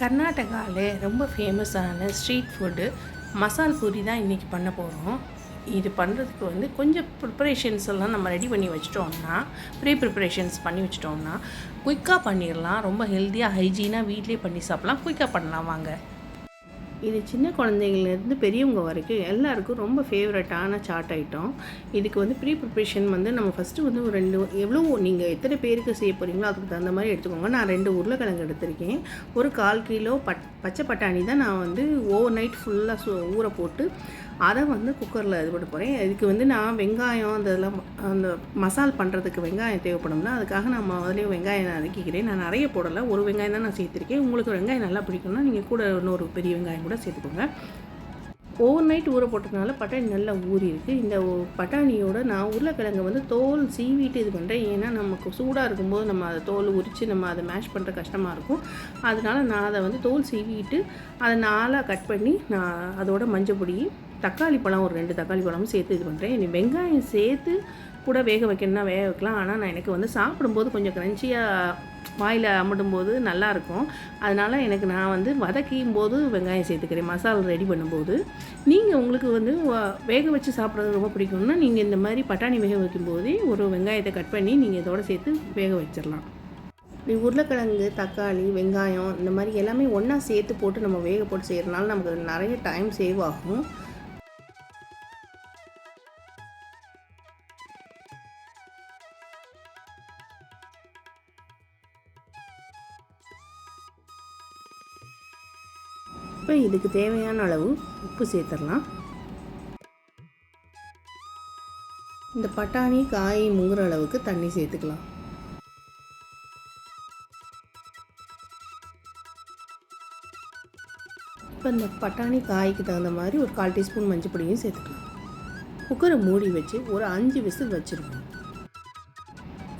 கர்நாடகாவில் ரொம்ப ஃபேமஸான ஸ்ட்ரீட் ஃபுட்டு மசால் பூரி தான் இன்றைக்கி பண்ண போகிறோம் இது பண்ணுறதுக்கு வந்து கொஞ்சம் ப்ரிப்பரேஷன்ஸ் எல்லாம் நம்ம ரெடி பண்ணி வச்சிட்டோம்னா ப்ரீ ப்ரிப்பரேஷன்ஸ் பண்ணி வச்சிட்டோம்னா குயிக்காக பண்ணிடலாம் ரொம்ப ஹெல்த்தியாக ஹைஜீனாக வீட்லேயே பண்ணி சாப்பிட்லாம். குயிக்காக பண்ணலாம். வாங்க. இது சின்ன குழந்தைங்கள்லேருந்து பெரியவங்க வரைக்கும் எல்லாருக்கும் ரொம்ப ஃபேவரட்டான சாட் ஐட்டம் இதுக்கு வந்து ப்ரீ ப்ரிப்ரேஷன் வந்து நம்ம ஃபஸ்ட்டு வந்து ஒரு ரெண்டு எவ்வளோ நீங்கள் எத்தனை பேருக்கு செய்ய போகிறீங்களோ அதுக்கு தகுந்த மாதிரி எடுத்துக்கோங்க. நான் ரெண்டு உருளைக்கிழங்கு எடுத்திருக்கேன். ஒரு கால் கிலோ பட் பச்சை பட்டாணி தான் நான் வந்து ஓவர் நைட் ஃபுல்லாக சு ஊற போட்டு அதை வந்து குக்கரில் இது பண்ண போகிறேன் இதுக்கு வந்து நான் வெங்காயம் அந்த இதெல்லாம் அந்த மசால் பண்ணுறதுக்கு வெங்காயம் தேவைப்படும்ல அதுக்காக நான் முதலே வெங்காயம் நறுக்கிக்கிறேன். நான் நிறைய போடலை. ஒரு வெங்காயம் தான் நான் சேர்த்துருக்கேன். உங்களுக்கு வெங்காயம் நல்லா பிடிக்கும்னா நீங்கள் கூட இன்னொரு பெரிய வெங்காயம் கூட சேர்த்துக்கோங்க. ஓவர் நைட் ஊற போட்டதுனால பட்டாணி நல்லா ஊறி இருக்குது இந்த பட்டாணியோட நான் உருளைக்கிழங்கு வந்து தோல் சீவிட்டு இது பண்ணுறேன் ஏன்னா நமக்கு சூடாக இருக்கும்போது நம்ம அதை தோல் உரித்து நம்ம அதை மேஷ் பண்ணுற கஷ்டமாக இருக்கும். அதனால நான் அதை வந்து தோல் சீவிட்டு அதை நாளாக கட் பண்ணி நான் அதோட மஞ்சள் பொடி தக்காளி பழம் ஒரு ரெண்டு தக்காளி பழமும் சேர்த்து இது பண்ணுறேன் இனி வெங்காயம் சேர்த்து கூட வேக வைக்கணும்னா வேக வைக்கலாம். ஆனால் நான் எனக்கு வந்து சாப்பிடும்போது கொஞ்சம் க்ரன்ச்சியாக வாயில் அமடும்போது நல்லாயிருக்கும். அதனால் எனக்கு நான் வந்து வதக்கியும் போது வெங்காயம் சேர்த்துக்கிறேன். மசாலா ரெடி பண்ணும்போது. நீங்கள் உங்களுக்கு வந்து வேக வச்சு சாப்பிட்றது ரொம்ப பிடிக்கும்னா நீங்கள் இந்த மாதிரி பட்டாணி வேக வைக்கும்போதே ஒரு வெங்காயத்தை கட் பண்ணி நீங்கள் இதோட சேர்த்து வேக வச்சிடலாம். இப்படி உருளைக்கிழங்கு தக்காளி வெங்காயம் இந்த மாதிரி எல்லாமே ஒன்றா சேர்த்து போட்டு நம்ம வேக போட்டு செய்கிறதுனால நமக்கு நிறைய டைம் சேவ் ஆகும். இப்போ இதுக்கு தேவையான அளவு உப்பு சேர்த்துடலாம். இந்த பட்டாணி காய் முங்குற அளவுக்கு தண்ணி சேர்த்துக்கலாம். இப்போ இந்த பட்டாணி காய்க்கு தகுந்த மாதிரி ஒரு கால் டீஸ்பூன் மஞ்சள் பொடியும் சேர்த்துக்கலாம். குக்கரை மூடி வச்சு ஒரு அஞ்சு விசில் வச்சுருக்கோம்.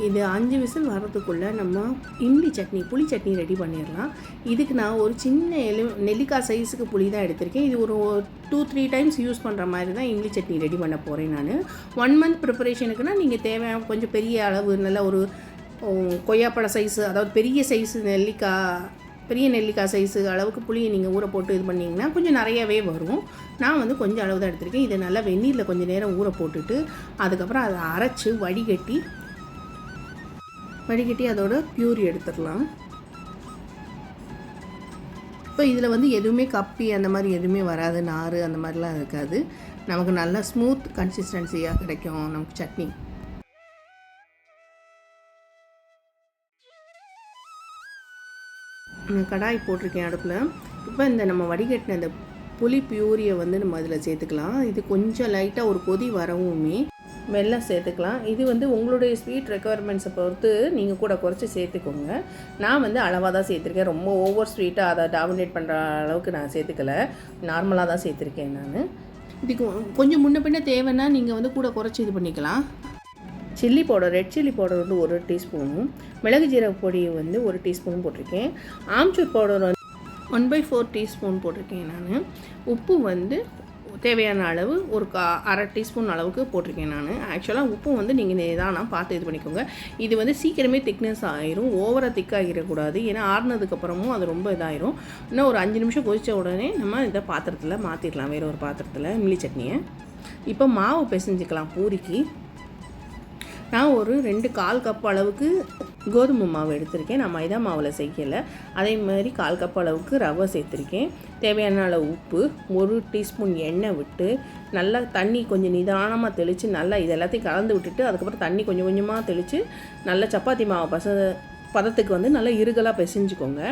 இது அஞ்சு விசில் வர்றதுக்குள்ளே நம்ம இம்லி சட்னி புளி சட்னி ரெடி பண்ணிடலாம். இதுக்கு நான் ஒரு சின்ன எலு நெல்லிக்காய் சைஸுக்கு புளி தான் எடுத்திருக்கேன். இது ஒரு டூ த்ரீ டைம்ஸ் யூஸ் பண்ணுற மாதிரி தான் இம்லி சட்னி ரெடி பண்ண போகிறேன் நான். ஒன் மந்த் ப்ரிப்பரேஷனுக்குனா நீங்கள் தேவையான கொஞ்சம் பெரிய அளவு நல்ல ஒரு கொய்யாப்பழ சைஸு அதாவது பெரிய சைஸு நெல்லிக்காய் பெரிய நெல்லிக்காய் சைஸு அளவுக்கு புளியை நீங்கள் ஊற போட்டு இது பண்ணிங்கன்னா கொஞ்சம் நிறையவே வரும். நான் வந்து கொஞ்சம் அளவு தான் எடுத்திருக்கேன். இதை நல்லா வெந்நீரில் கொஞ்சம் நேரம் ஊற போட்டுட்டு அதுக்கப்புறம் அதை அரைச்சி வடிகட்டி வடிகட்டி அதோட பியூரி எடுத்துடலாம். இப்போ இதில் வந்து எதுவுமே கப்பி அந்த மாதிரி எதுவுமே வராது நார் அந்த மாதிரிலாம் இருக்காது. நமக்கு நல்லா ஸ்மூத் கன்சிஸ்டன்சியாக கிடைக்கும் நமக்கு சட்னி. கடாய் போட்டிருக்கேன் அடுப்பில். இப்போ இந்த நம்ம வடிகட்டின இந்த புளி பியூரியை வந்து நம்ம அதில் சேர்த்துக்கலாம். இது கொஞ்சம் லைட்டாக ஒரு கொதி வரவுமே வெல்லம் சேர்த்துக்கலாம். இது வந்து உங்களுடைய ஸ்வீட் ரெக்குவயர்மெண்ட்ஸை பொறுத்து நீங்கள் கூட குறைச்சி சேர்த்துக்கோங்க. நான் வந்து அளவாக தான் சேர்த்துருக்கேன். ரொம்ப ஓவர் ஸ்வீட்டாக அதை டாமினேட் பண்ணுற அளவுக்கு நான் சேர்த்துக்கல. நார்மலாக தான் சேர்த்துருக்கேன் நான். இதுக்கு கொஞ்சம் முன்ன பின்ன தேவைன்னா நீங்கள் வந்து கூட குறைச்சி இது பண்ணிக்கலாம். Chilli powder red chilli powder வந்து ஒரு டீஸ்பூனும் மிளகு ஜீரக பொடி வந்து ஒரு டீஸ்பூன் போட்டிருக்கேன். ஆம்ச்சூர் பவுடர் வந்து ஒன் பை ஃபோர் டீஸ்பூன் போட்டிருக்கேன் நான். உப்பு வந்து தேவையான அளவு ஒரு கா அரை டீஸ்பூன் அளவுக்கு போட்டிருக்கேன் நான். ஆக்சுவலாக உப்பு வந்து நீங்கள் நிதானா பார்த்து இது பண்ணிக்கோங்க. இது வந்து சீக்கிரமே திக்னஸ் ஆயிரும். ஓவராக திக்காகிடக்கூடாது ஏன்னா ஆறுனதுக்கப்புறமும் அது ரொம்ப இதாயிரும். இன்னும் ஒரு அஞ்சு நிமிஷம் கொதித்த உடனே நம்ம இதை பாத்திரத்தில் மாற்றிடலாம் வேறு ஒரு பாத்திரத்தில் மில்லி சட்னியை. இப்போ மாவு பிசைஞ்சிக்கலாம் பூரிக்கு. நான் ஒரு ரெண்டு கால் கப் அளவுக்கு கோதுமை மாவு எடுத்திருக்கேன். நான் மைதா மாவில் செய்யலை. அதே மாதிரி கால் கப் அளவுக்கு ரவை சேர்த்துருக்கேன். தேவையான அளவு உப்பு ஒரு டீஸ்பூன் எண்ணெய் விட்டு நல்லா தண்ணி கொஞ்சம் நிதானமாக தெளித்து நல்லா இது எல்லாத்தையும் கலந்து விட்டுட்டு அதுக்கப்புறம் தண்ணி கொஞ்சம் கொஞ்சமாக தெளித்து நல்லா சப்பாத்தி மாவு பச பதத்துக்கு வந்து நல்லா இருகலாக பிசைஞ்சுக்கோங்க.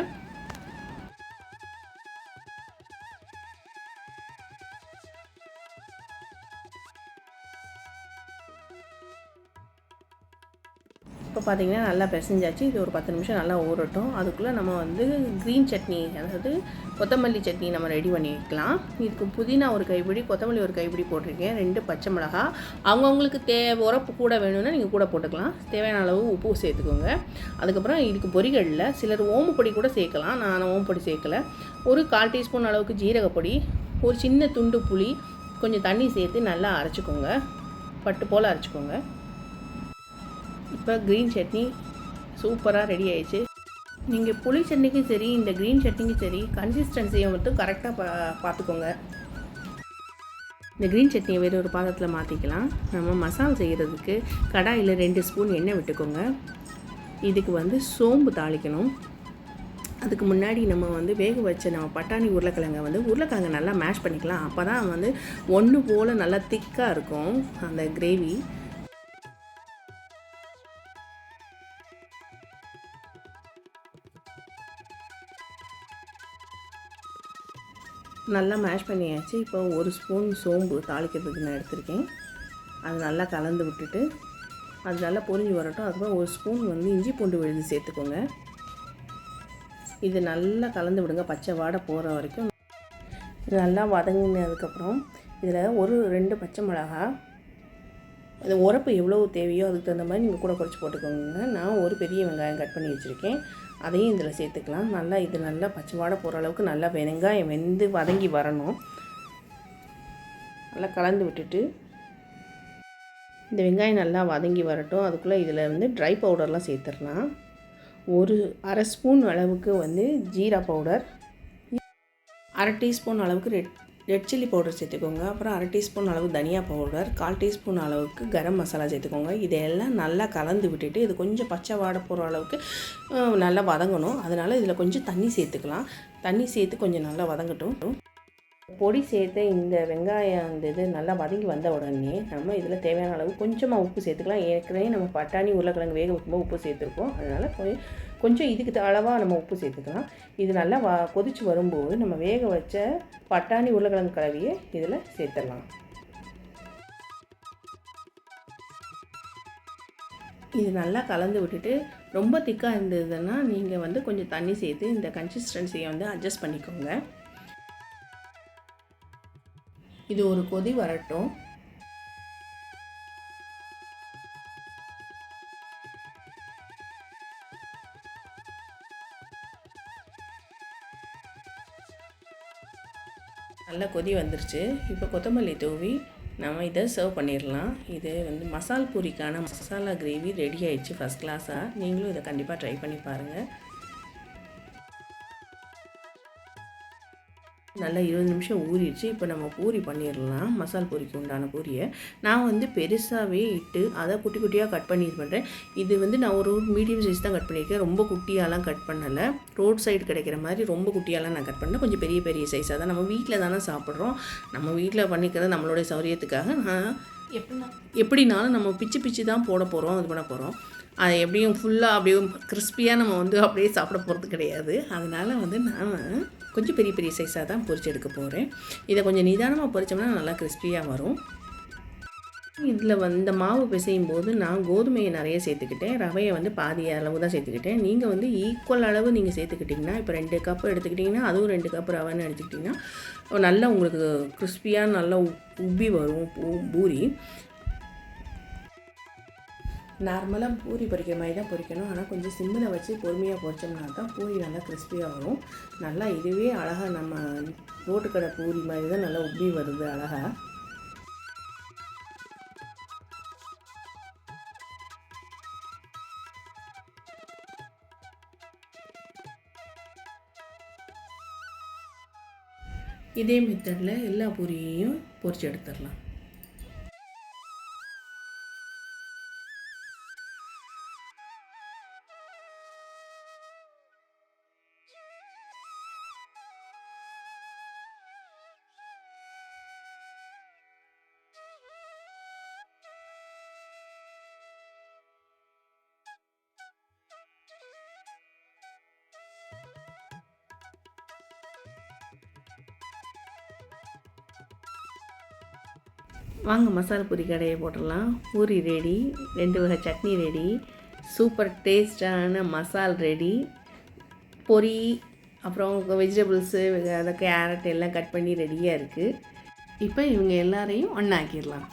பார்த்தீங்கன்னா நல்லா பிசைஞ்சாச்சு. இது ஒரு பத்து நிமிஷம் நல்லா ஊறட்டும். அதுக்குள்ளே நம்ம வந்து க்ரீன் சட்னி அதாவது கொத்தமல்லி சட்னி நம்ம ரெடி பண்ணிக்கலாம். இதுக்கு புதினா ஒரு கைப்பிடி கொத்தமல்லி ஒரு கைப்பிடி போட்டிருக்கேன். ரெண்டு பச்சை மிளகா. அவங்கவுங்களுக்கு தே உரப்பு கூட வேணும்னா நீங்கள் கூட போட்டுக்கலாம். தேவையான அளவு உப்பு சேர்த்துக்கோங்க. அதுக்கப்புறம் இதுக்கு பொறிகளில் சிலர் ஓமப்பொடி கூட சேர்க்கலாம். நான் ஓமப்பொடி சேர்க்கல. ஒரு கால் டீஸ்பூன் அளவுக்கு ஜீரகப்பொடி ஒரு சின்ன துண்டு புளி கொஞ்சம் தண்ணி சேர்த்து நல்லா அரைச்சிக்கோங்க. பட்டு போல் அரைச்சிக்கோங்க. இப்போ க்ரீன் சட்னி சூப்பராக ரெடி ஆயிடுச்சு. நீங்கள் புளி சட்னிக்கும் சரி இந்த க்ரீன் சட்னிக்கும் சரி கன்சிஸ்டன்சியை மட்டும் கரெக்டாக பா பார்த்துக்கோங்க. இந்த க்ரீன் சட்னியை வேறு ஒரு பாத்திரத்தில் மாற்றிக்கலாம் நம்ம மசால் செய்கிறதுக்கு கடாயில் ரெண்டு ஸ்பூன் எண்ணெய் விட்டுக்கோங்க. இதுக்கு வந்து சோம்பு தாளிக்கணும். அதுக்கு முன்னாடி நம்ம வந்து வேக வச்ச நம்ம பட்டாணி உருளைக்கிழங்கை வந்து உருளைக்கிழங்கை நல்லா மேஷ் பண்ணிக்கலாம். அப்போ தான் வந்து ஒன்று போல் நல்லா திக்காக இருக்கும் அந்த கிரேவி நல்லா மேஷ் பண்ணியாச்சு. இப்போ ஒரு ஸ்பூன் சோம்பு தாளிக்கிறதுக்கு நான் எடுத்திருக்கேன். அது நல்லா கலந்து விட்டுட்டு அது நல்லா பொரிஞ்சு வரட்டும். அதுக்கப்புறம் ஒரு ஸ்பூன் வந்து இஞ்சி பூண்டு விழுது சேர்த்துக்கோங்க. இது நல்லா கலந்து விடுங்க. பச்சை வாடை போகிற வரைக்கும். இது நல்லா வதங்கினதுக்கப்புறம் இதில் ஒரு ரெண்டு பச்சை மிளகா அந்த உரப்பு எவ்வளோ தேவையோ அதுக்கு தகுந்த மாதிரி நீங்கள் கூட குறைச்சி போட்டுக்கோங்க. நான் ஒரு பெரிய வெங்காயம் கட் பண்ணி வச்சுருக்கேன். அதையும் இதில் சேர்த்துக்கலாம். நல்லா இது நல்லா பச்சை வாடை போகிற அளவுக்கு நல்லா வெங்காயம் வெந்து வதங்கி வரணும். நல்லா கலந்து விட்டுட்டு இந்த வெங்காயம் நல்லா வதங்கி வரட்டும். அதுக்குள்ளே இதில் வந்து ட்ரை பவுடர்லாம் சேர்த்துடலாம். ஒரு அரை ஸ்பூன் அளவுக்கு வந்து ஜீரா பவுடர் அரை டீஸ்பூன் அளவுக்கு ரெட் ரெட் சில்லி பவுடர் சேர்த்துக்கோங்க. அப்புறம் அரை டீஸ்பூன் அளவு தனியா பவுடர் கால் டீஸ்பூன் அளவுக்கு கரம் மசாலா சேர்த்துக்கோங்க. இதையெல்லாம் நல்லா கலந்து விட்டுட்டு இது கொஞ்சம் பச்சை வாடை போகிற அளவுக்கு நல்லா வதங்கணும். அதனால் இதில் கொஞ்சம் தண்ணி சேர்த்துக்கலாம். தண்ணி சேர்த்து கொஞ்சம் நல்லா வதங்கட்டும். பொடி சேர்த்து இந்த வெங்காயம் அந்த இது நல்லா வதங்கி வந்த உடனே நம்ம இதில் தேவையான அளவு கொஞ்சமாக உப்பு சேர்த்துக்கலாம். ஏற்கனவே நம்ம பட்டாணி உருளைக்கிழங்கு வேக வைக்கும்போது உப்பு சேர்த்துருக்கோம். அதனால் கொஞ்சம் கொஞ்சம் இதுக்கு அளவாக நம்ம உப்பு சேர்த்துக்கலாம். இது நல்லா வ கொதிச்சு வரும்போது நம்ம வேக வச்ச பட்டாணி உருளைக்கிழங்கு கலவையை இதில் சேர்த்துடலாம். இது நல்லா கலந்து விட்டுட்டு ரொம்ப திக்காக இருந்ததுன்னா நீங்கள் வந்து கொஞ்சம் தண்ணி சேர்த்து இந்த கன்சிஸ்டன்சியை வந்து அட்ஜஸ்ட் பண்ணிக்கோங்க. இது ஒரு கொதி வரட்டும். நல்லா கொதி வந்துருச்சு. இப்போ கொத்தமல்லி தூவி நம்ம இதை சர்வ் பண்ணிடலாம் இது வந்து மசால் பூரிக்கான மசாலா கிரேவி ரெடி ஆயிடுச்சு ஃபஸ்ட் கிளாஸாக நீங்களும் இதை கண்டிப்பாக ட்ரை பண்ணி பாருங்கள் நல்லா இருபது நிமிஷம் ஊறிடுச்சு. இப்போ நம்ம பூரி பண்ணிடலாம். மசால் பூரிக்கு உண்டான பூரியை. நான் வந்து பெருசாகவே இட்டு அதை குட்டி குட்டியாக கட் பண்ணி இது பண்ணுறேன் இது வந்து நான் ஒரு மீடியம் சைஸ் தான் கட் பண்ணியிருக்கேன். ரொம்ப குட்டியாலாம் கட் பண்ணலை. ரோட் சைடு கிடைக்கிற மாதிரி ரொம்ப குட்டியாலாம் நான் கட் பண்ணல. கொஞ்சம் பெரிய பெரிய சைஸாக தான். நம்ம வீட்டில் தானே சாப்பிட்றோம். நம்ம வீட்டில் பண்ணிக்கிறது நம்மளுடைய சௌரியத்துக்காக. நான் எப்படின்னா? எப்படினாலும் நம்ம பிச்சு பிச்சு தான் போட போகிறோம் இது பண்ண போகிறோம் அது எப்படியும் ஃபுல்லாக அப்படியே கிறிஸ்பியாக நம்ம வந்து அப்படியே சாப்பிட போகிறது கிடையாது. அதனால் வந்து நான் கொஞ்சம் பெரிய பெரிய சைஸாக தான் பொரிச்சு எடுக்க போகிறேன் இதை கொஞ்சம் நிதானமாக பொரிச்சோம்னா நல்லா கிறிஸ்பியாக வரும். இதில் வந்து மாவு பிசையும் போது நான் கோதுமையை நிறைய சேர்த்துக்கிட்டேன். ரவையை வந்து பாதி அளவு தான் சேர்த்துக்கிட்டேன். நீங்கள் வந்து ஈக்குவல் அளவு நீங்கள் சேர்த்துக்கிட்டிங்கன்னா இப்போ ரெண்டு கப் எடுத்துக்கிட்டிங்கன்னா அதுவும் ரெண்டு கப் ரவைன்னு எடுத்துக்கிட்டிங்கன்னா நல்லா உங்களுக்கு கிறிஸ்பியாக நல்லா உப்பி வரும் பூ- பூரி. நார்மலாக பூரி பொரிக்கிற மாதிரி தான் பொரிக்கணும். ஆனால் கொஞ்சம் சிம்மில் வச்சு பொறுமையாக பொரிச்சோம்னா தான் பூரி நல்லா கிறிஸ்பியாக வரும். நல்லா இதுவே அழகாக நம்ம ரோட்டுக்கடை பூரி மாதிரி தான் நல்லா உப்பி வருது அழகாக இதே மெத்தடில் எல்லா பூரியையும் பொரிச்சு எடுத்துடலாம். வாங்க மசாலா பூரி கடையை போட்டுடலாம். பூரி ரெடி ரெண்டு வகை சட்னி ரெடி சூப்பர் டேஸ்டான மசால் ரெடி பொரி அப்புறம் வெஜிடபிள்ஸு அதை கேரட் எல்லாம் கட் பண்ணி ரெடியாக இருக்குது இப்போ இவங்க எல்லாரையும் ஒன்றாக்கிடலாம்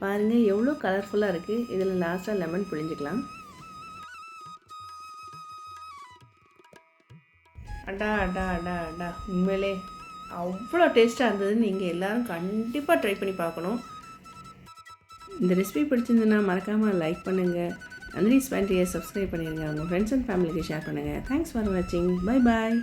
பாருங்கள் எவ்வளோ கலர்ஃபுல்லாக இருக்குது இதில் லாஸ்ட்டாக லெமன் புழிஞ்சிக்கலாம். அடா அடா அடா அடா. உண்மையிலே அவ்வளோ டேஸ்ட்டாக இருந்தது நீங்கள் எல்லோரும் கண்டிப்பாக ட்ரை பண்ணி பார்க்கணும். இந்த ரெசிபி பிடிச்சிருந்ததுன்னா மறக்காமல் லைக் பண்ணுங்கள் நந்தினி ஸ்பேண்டியை சப்ஸ்கிரைப் பண்ணிடுங்க உங்கள் ஃப்ரெண்ட்ஸ் அண்ட் ஃபேமிலிக்கு ஷேர் பண்ணுங்கள் தேங்க்ஸ் ஃபார் வாட்சிங் பை பாய்